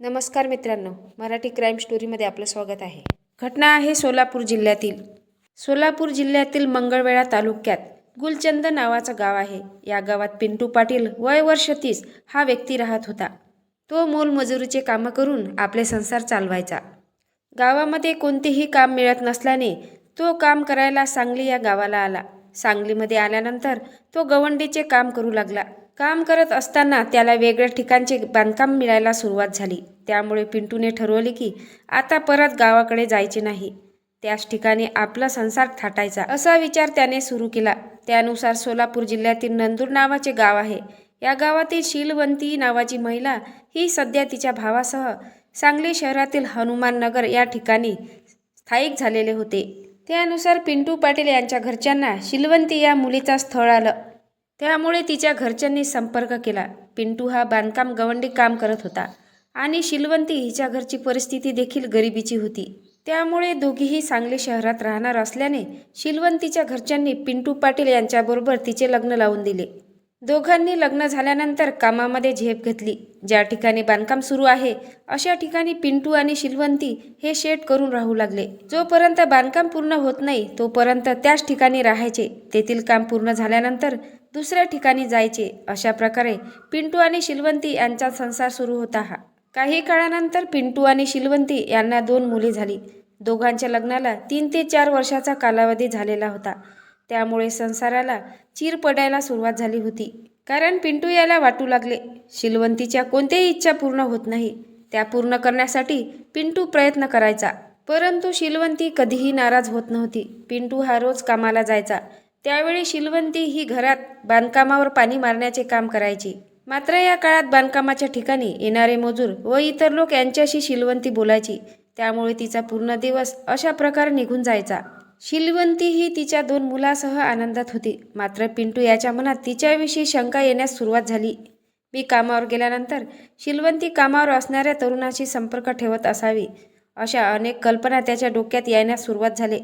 नमस्कार मित्रांनो मराठी क्राईम स्टोरीमध्ये आपलं स्वागत आहे. घटना आहे सोलापूर जिल्ह्यातील. सोलापूर जिल्ह्यातील मंगळवेढा तालुक्यात गुलचंद नावाचं गाव आहे. या गावात पिंटू पाटील वय वर्ष तीस हा व्यक्ती राहत होता. तो मोलमजुरीचे कामं करून आपले संसार चालवायचा. गावामध्ये कोणतेही काम मिळत नसल्याने तो काम करायला सांगली या गावाला आला. सांगलीमध्ये आल्यानंतर तो गवंडीचे काम करू लागला. काम करत असताना त्याला वेगळ्या ठिकाणचे बांधकाम मिळायला सुरुवात झाली. त्यामुळे पिंटूने ठरवले की आता परत गावाकडे जायचे नाही. त्याच ठिकाणी आपला संसार थाटायचा असा विचार त्याने सुरू केला. त्यानुसार सोलापूर जिल्ह्यातील नंदूर नावाचे गाव आहे. या गावातील शीलवंती नावाची महिला ही सध्या तिच्या भावासह सांगली शहरातील हनुमान नगर या ठिकाणी स्थायिक झालेले होते. त्यानुसार पिंटू पाटील यांच्या घरच्यांना शिलवंती या मुलीचा स्थळ आलं. त्यामुळे तिच्या घरच्यांनी संपर्क केला. पिंटू हा बांधकाम गवंडी काम करत होता आणि शिलवंती हिच्या घरची परिस्थिती देखील गरिबीची होती. त्यामुळे दोघीही सांगली शहरात राहणार असल्याने शिलवंतीच्या घरच्यांनी पिंटू पाटील यांच्याबरोबर तिचे लग्न लावून दिले. दोघांनी लग्न झाल्यानंतर कामामध्ये झेप घेतली. ज्या ठिकाणी बांधकाम सुरू आहे अशा ठिकाणी पिंटू आणि शिलवंती हे शेड करून राहू लागले. जोपर्यंत बांधकाम पूर्ण होत नाही तोपर्यंत त्याच ठिकाणी राहायचे. तेथील काम पूर्ण झाल्यानंतर दुसऱ्या ठिकाणी जायचे. अशा प्रकारे पिंटू आणि शिलवंती यांचा संसार सुरू होता हा. काही काळानंतर पिंटू आणि शिलवंती यांना दोन मुले झाली. दोघांच्या लग्नाला तीन ते चार वर्षाचा कालावधी झालेला होता. त्यामुळे संसाराला चीर पडायला सुरुवात झाली होती. कारण पिंटू याला वाटू लागले शिलवंतीच्या कोणत्याही इच्छा पूर्ण होत नाही. त्या पूर्ण करण्यासाठी पिंटू प्रयत्न करायचा परंतु शिलवंती कधीही नाराज होत नव्हती. पिंटू हा रोज कामाला जायचा. त्यावेळी शिलवंती ही घरात बांधकामावर पाणी मारण्याचे काम करायची. मात्र या काळात बांधकामाच्या ठिकाणी येणारे मजूर व इतर लोक यांच्याशी शिलवंती बोलायची. त्यामुळे तिचा पूर्ण दिवस अशा प्रकारे निघून जायचा. शिलवंती ही तिच्या दोन मुलासह आनंदात होती. मात्र पिंटू याच्या मनात तिच्याविषयी शंका येण्यास सुरुवात झाली. मी कामावर गेल्यानंतर शिलवंती कामावर असणाऱ्या तरुणाशी संपर्क ठेवत असावी अशा अनेक कल्पना त्याच्या डोक्यात येण्यास सुरुवात झाले.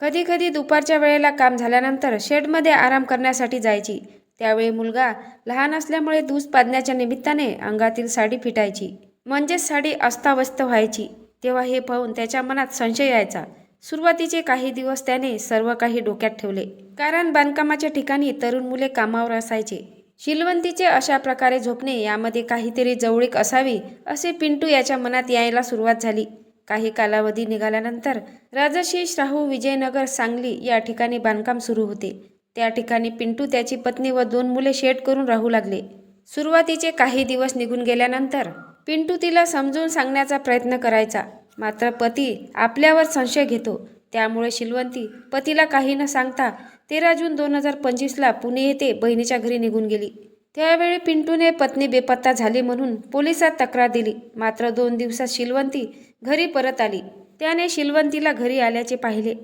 कधीकधी दुपारच्या वेळेला काम झाल्यानंतर शेडमध्ये आराम करण्यासाठी जायची. त्यावेळी मुलगा लहान असल्यामुळे दूस पाजण्याच्या निमित्ताने अंगातील साडी फिटायची. म्हणजेच साडी अस्ताव्यस्त व्हायची. तेव्हा हे पाहून त्याच्या मनात संशय यायचा. सुरुवातीचे काही दिवस त्याने सर्व काही डोक्यात ठेवले. कारण बांधकामाच्या ठिकाणी तरुण मुले कामावर असायचे. शिलवंतीचे अशा प्रकारे झोपणे यामध्ये काहीतरी जवळीक असावी असे पिंटू याच्या मनात यायला सुरुवात झाली. काही कालावधी निघाल्यानंतर राजश्री राहू विजयनगर सांगली या ठिकाणी बांधकाम सुरू होते. त्या ठिकाणी पिंटू त्याची पत्नी व दोन मुले शेट करून राहू लागले. सुरुवातीचे काही दिवस निघून गेल्यानंतर पिंटू तिला समजून सांगण्याचा प्रयत्न करायचा. मात्र पती आपल्यावर संशय घेतो. त्यामुळे शिलवंती पतीला काही न सांगता तेरा जून दोन हजार पंचवीसला पुणे येथे बहिणीच्या घरी निघून गेली. त्यावेळी पिंटूने पत्नी बेपत्ता झाली म्हणून पोलिसात तक्रार दिली. मात्र दोन दिवसात शिलवंती घरी परत आली. त्याने शिलवंतीला घरी आल्याचे पाहिले.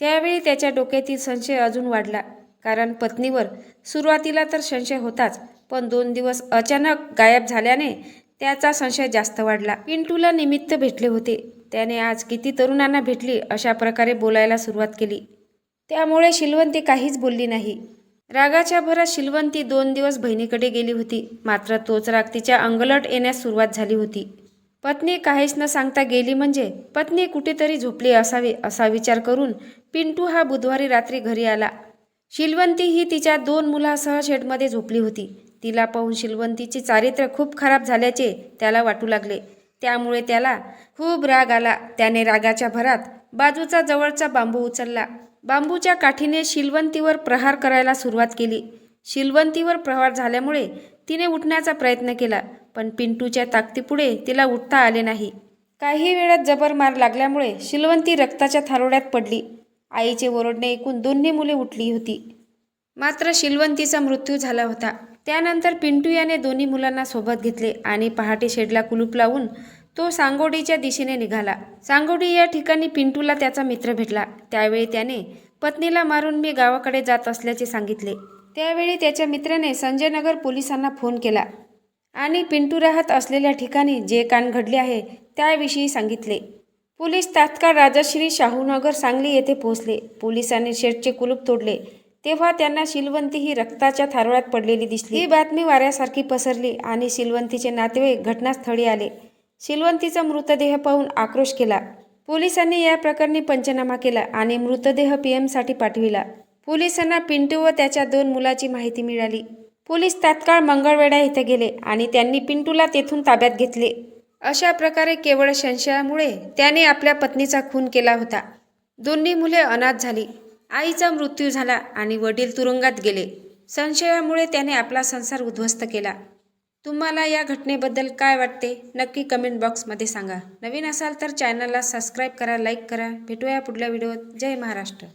त्यावेळी त्याच्या डोक्यातील संशय अजून वाढला. कारण पत्नीवर सुरुवातीला तर संशय होताच पण दोन दिवस अचानक गायब झाल्याने त्याचा संशय जास्त वाढला. पिंटूला निमित्त भेटले होते. त्याने आज किती तरुणांना भेटली अशा प्रकारे बोलायला सुरुवात केली. त्यामुळे शिलवंती काहीच बोलली नाही. रागाच्या भरात शिलवंती दोन दिवस बहिणीकडे गेली होती. मात्र तोच राग तिच्या अंगलट येण्यास सुरुवात झाली होती. पत्नी काहीच न सांगता गेली म्हणजे पत्नी कुठेतरी झोपली असावी असा विचार करून पिंटू हा बुधवारी रात्री घरी आला. शिलवंती ही तिच्या दोन मुलासह शेडमध्ये झोपली होती. तिला पाहून शिलवंतीचे चारित्र्य खूप खराब झाल्याचे त्याला वाटू लागले. त्यामुळे त्याला खूप राग आला. त्याने रागाच्या भरात बाजूचा जवळचा बांबू उचलला. बांबूच्या काठीने शिलवंतीवर प्रहार करायला सुरुवात केली. शिलवंतीवर प्रहार झाल्यामुळे तिने उठण्याचा प्रयत्न केला पण पिंटूच्या ताकदीपुढे तिला उठता आले नाही. काही वेळात जबर मार लागल्यामुळे शिलवंती रक्ताच्या थारोड्यात पडली. आईचे ओरडणे ऐकून दोन्ही मुले उठली होती. मात्र शिलवंतीचा मृत्यू झाला होता. त्यानंतर पिंटू याने दोन्ही मुलांना सोबत घेतले आणि पहाटे शेडला कुलूप लावून तो सांगोडीच्या दिशेने निघाला. सांगोडी या ठिकाणी पिंटूला त्याचा मित्र भेटला. त्यावेळी त्याने पत्नीला मारून मी गावाकडे जात असल्याचे सांगितले. त्यावेळी त्याच्या मित्राने संजयनगर पोलिसांना फोन केला आणि पिंटू राहत असलेल्या ठिकाणी जे कान घडले आहे त्याविषयी सांगितले. पोलीस तात्काळ राजश्री शाहूनगर सांगली येथे पोहोचले. पोलिसांनी शेडचे कुलूप तोडले. तेव्हा त्यांना शिलवंती ही रक्ताच्या थारोळ्यात पडलेली दिसली. ही बातमी वाऱ्यासारखी पसरली आणि शिलवंतीचे नातेवाईक घटनास्थळी आले. शिलवंतीचा मृतदेह पाहून आक्रोश केला. पोलिसांनी या प्रकरणी पंचनामा केला आणि मृतदेह पी एमसाठी पाठविला. पोलिसांना पिंटू व त्याच्या दोन मुलाची माहिती मिळाली. पोलीस तात्काळ मंगळवेढा इथे गेले आणि त्यांनी पिंटूला तेथून ताब्यात घेतले. अशा प्रकारे केवळ संशयामुळे त्याने आपल्या पत्नीचा खून केला होता. दोन्ही मुले अनाथ झाली. आईचा मृत्यू झाला आणि वडील तुरुंगात गेले. संशयामुळे त्याने आपला संसार उद्ध्वस्त केला. तुम्हाला या घटनेबद्दल काय वाटते? नक्की कमेंट बॉक्समध्ये सांगा. नवीन असाल तर चॅनलला सबस्क्राईब करा लाईक करा. भेटूया पुढल्या व्हिडिओत जय महाराष्ट्र.